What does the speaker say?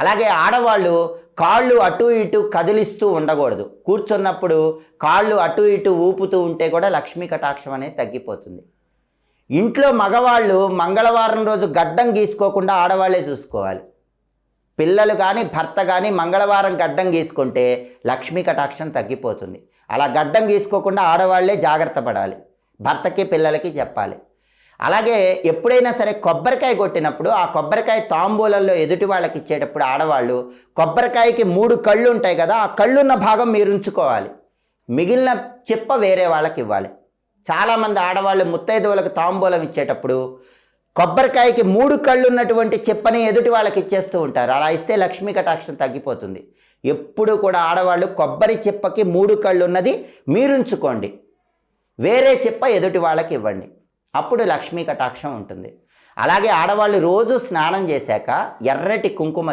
అలాగే ఆడవాళ్ళు కాళ్ళు అటు ఇటు కదిలిస్తూ ఉండకూడదు. కూర్చున్నప్పుడు కాళ్ళు అటు ఇటు ఊపుతూ ఉంటే కూడా లక్ష్మీ కటాక్షం అనేది తగ్గిపోతుంది. ఇంట్లో మగవాళ్ళు మంగళవారం రోజు గడ్డం గీసుకోకుండా ఆడవాళ్ళే చూసుకోవాలి. పిల్లలు కానీ భర్త కానీ మంగళవారం గడ్డం గీసుకుంటే లక్ష్మీ కటాక్షం తగ్గిపోతుంది. అలా గడ్డం గీసుకోకుండా ఆడవాళ్ళే జాగ్రత్త పడాలి. భర్తకి పిల్లలకి చెప్పాలి. అలాగే ఎప్పుడైనా సరే కొబ్బరికాయ కొట్టినప్పుడు ఆ కొబ్బరికాయ తాంబూలంలో ఎదుటి వాళ్ళకి ఇచ్చేటప్పుడు ఆడవాళ్ళు కొబ్బరికాయకి మూడు కళ్ళు ఉంటాయి కదా ఆ కళ్ళున్న భాగం మీరు ఉంచుకోవాలి. మిగిలిన చెప్ప వేరే వాళ్ళకి ఇవ్వాలి. చాలామంది ఆడవాళ్ళు ముత్తైదువులకు తాంబూలం ఇచ్చేటప్పుడు కొబ్బరికాయకి మూడు కళ్ళు ఉన్నటువంటి చెప్పని ఎదుటి వాళ్ళకి ఇచ్చేస్తూ ఉంటారు. అలా ఇస్తే లక్ష్మీ కటాక్షం తగ్గిపోతుంది. ఎప్పుడు కూడా ఆడవాళ్ళు కొబ్బరి చెప్పకి మూడు కళ్ళు ఉన్నది మీరుంచుకోండి వేరే చెప్ప ఎదుటి వాళ్ళకి ఇవ్వండి. అప్పుడు లక్ష్మీ కటాక్షం ఉంటుంది. అలాగే ఆడవాళ్ళు రోజు స్నానం చేశాక ఎర్రటి కుంకుమ